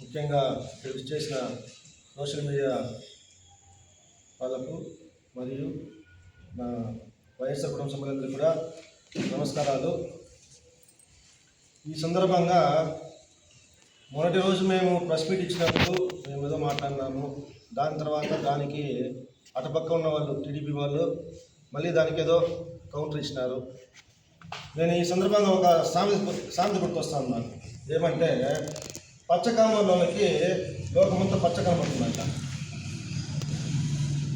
ముఖ్యంగా ఇక్కడ చేసిన సోషల్ మీడియా వాళ్ళకు మరియు నా వైఎస్ఆర్ కుటుంబ సభ్యులందరికీ కూడా నమస్కారాలు. ఈ సందర్భంగా మొదటి రోజు మేము ప్రెస్ మీట్ ఇచ్చినప్పుడు మేము ఏదో మాట్లాడినాము. దాని తర్వాత దానికి అటుపక్క ఉన్న వాళ్ళు టీడీపీ వాళ్ళు మళ్ళీ దానికి ఏదో కౌంటర్ ఇచ్చినారు. నేను ఈ సందర్భంగా ఒక సామెత సామెత గుర్తొస్తాను నాకు ఏమంటే పచ్చకామంలోకి లోకమంతా పచ్చ కనబడుతుందంట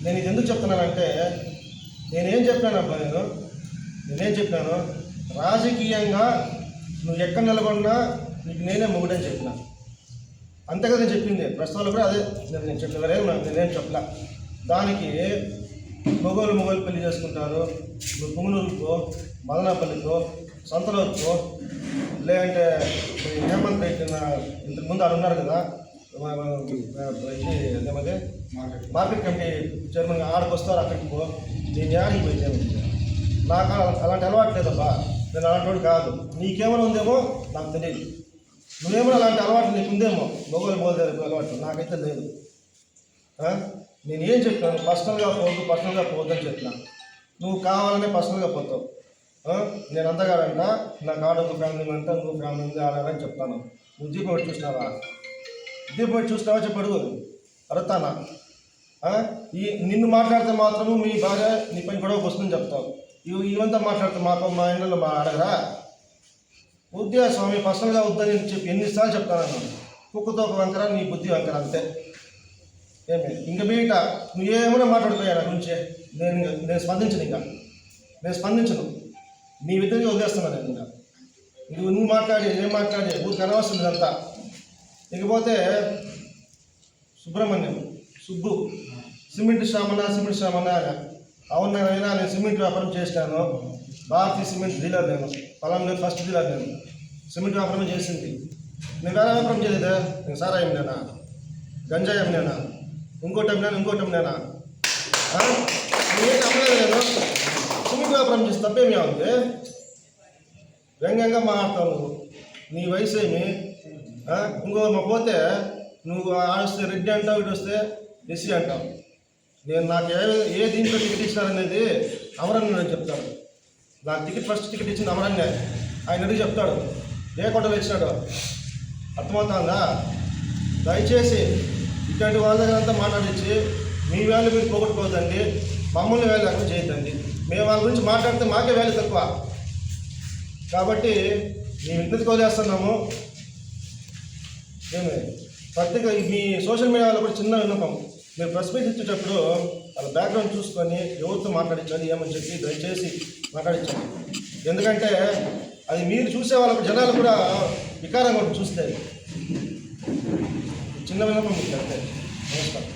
నేను ఇది ఎందుకు చెప్తున్నానంటే నేనేం చెప్పానబ్బా నేను? నేనేం చెప్పాను? రాజకీయంగా నువ్వు ఎక్కడ నిలబడినా నీకు నేనే మొగుడని చెప్పిన. అంతే కదా నేను చెప్పింది ప్రస్తుతాలు కూడా అదే. నేను నేను చెప్పిన వేరేం నేనేం చెప్పలా. దానికి మొగోలు మొగోలు పెళ్ళి చేసుకుంటారు. నువ్వు పుంగనూరుకో మదనాపల్లికో సంతలోకో లేదంటే హేమంత్ రెడ్డి ఇంతకు ముందు ఆడు ఉన్నారు కదా ఇది మార్కెట్. కమిటీ చైర్మన్ ఆడికి వస్తారు అక్కడికి పో. నేను యాడికి పోయి నాకు అలా- అలాంటి అలవాటు లేదబ్బా. నేను అలాంటి వాడు కాదు. నీకేమైనా ఉందేమో నాకు తెలియదు నువ్వేమైనా అలాంటి అలవాటు నీకు ఉందేమో? మొగోలు మొగలు అలవాటు నాకైతే లేదు? నేను ఏం చెప్పాను పర్సనల్గా పోదు పర్సనల్గా పోవద్దని చెప్పిన. నువ్వు కావాలనే పర్సనల్గా పోతావు? నేను అంతగాడంట నాకు ఆడ ఒక ఫ్యామిలీ అంతా నువ్వు ఫ్యామిలీ ఉంది ఆడాలని చెప్తాను. నువ్వు దీపం పెట్టి చూసినావా? దీపం పెట్టి చూసినావా చెప్పడు అడుగుతానా? ఈ నిన్ను మాట్లాడితే మాత్రము మీ భార్య నీ పైన గొడవకు వస్తుందని చెప్తావు. ఇవి ఇవంతా మాట్లాడితే మా మా ఇంట్లో మా అడగరా? వద్దా స్వామి పర్సనల్గా వద్దని చెప్పి ఎన్నిసార్లు చెప్తాను కుక్కతో ఒక వంకర నీ బుద్ధి వంకర అంతే. ఏమి? ఇంక మీట నువ్వు ఏమైనా మాట్లాడిపోయా నా గురించి? నేను నేను స్పందించను ఇంకా. నేను స్పందించను. నీ విధంగా వదిలేస్తున్నాను నేను నువ్వు నువ్వు మాట్లాడి నేను మాట్లాడి ఊరికి అనవసరం ఇదంతా. ఇకపోతే సుబ్రహ్మణ్యం సుబ్బు సిమెంట్ శ్రామణ సిమెంట్ శ్రామణ అని. నేను సిమెంట్ వ్యాపారం చేసినాను భారతీయ సిమెంట్ డీలర్ నేను. పొలంలో ఫస్ట్ డీలర్ నేను. సిమెంట్ వ్యాపారం చేసింది. నేను వేరే వ్యాపారం చేయలేదా. నేను సారా ఏమినేనా గంజాయి అమ్మినేనా ఇంకోటి అమ్మినాను ఇంకోటి అమ్మినేనా ఆ? అమ్మలేదు నేను. సిమెంట్ చేసి తప్పేమి ఉంది వ్యంగ్యంగా మాట్లాడతావు నువ్వు. నీ వయసు ఏమి? ఇంకో పోతే నువ్వు ఆడిస్తే రెడ్డి అంటావు ఇటు వస్తే ఎస్సీ అంటావు. నేను నాకు ఏ ఏ దీంట్లో టికెట్ ఇచ్చినారనేది అమరన్న నేను చెప్తాను. నాకు టికెట్ ఫస్ట్ టికెట్ ఇచ్చింది అమరన్నే. ఆయన అడిగి చెప్తాడు? ఏ కొట్టలు ఇచ్చినాడు అర్థమవుతుందా? దయచేసి ఇట్లాంటి వాళ్ళ దగ్గర అంతా మాట్లాడించి మీ వేలు మీరు పోగొట్టుకోవద్దండి. మమ్మల్ని వేలు ఎక్కువ చేయొద్దండి. మేము వాళ్ళ గురించి మాట్లాడితే మాకే వేలు తక్కువ. కాబట్టి మేము ఇంటికి వదిలేస్తున్నాము? మేము ప్రత్యేక మీ సోషల్ మీడియాలో కూడా చిన్న విన్నపం. మీరు ప్రెస్ మీట్ ఇచ్చేటప్పుడు వాళ్ళ బ్యాక్గ్రౌండ్ చూసుకొని ఎవరితో మాట్లాడించాలి ఏమని చెప్పి దయచేసి మాట్లాడించండి. ఎందుకంటే అది మీరు చూసే వాళ్ళకు జనాలు కూడా వికారంగా ఉంటుంది చూస్తే. చిన్న విన్నపం మీకు అంతే. నమస్కారం.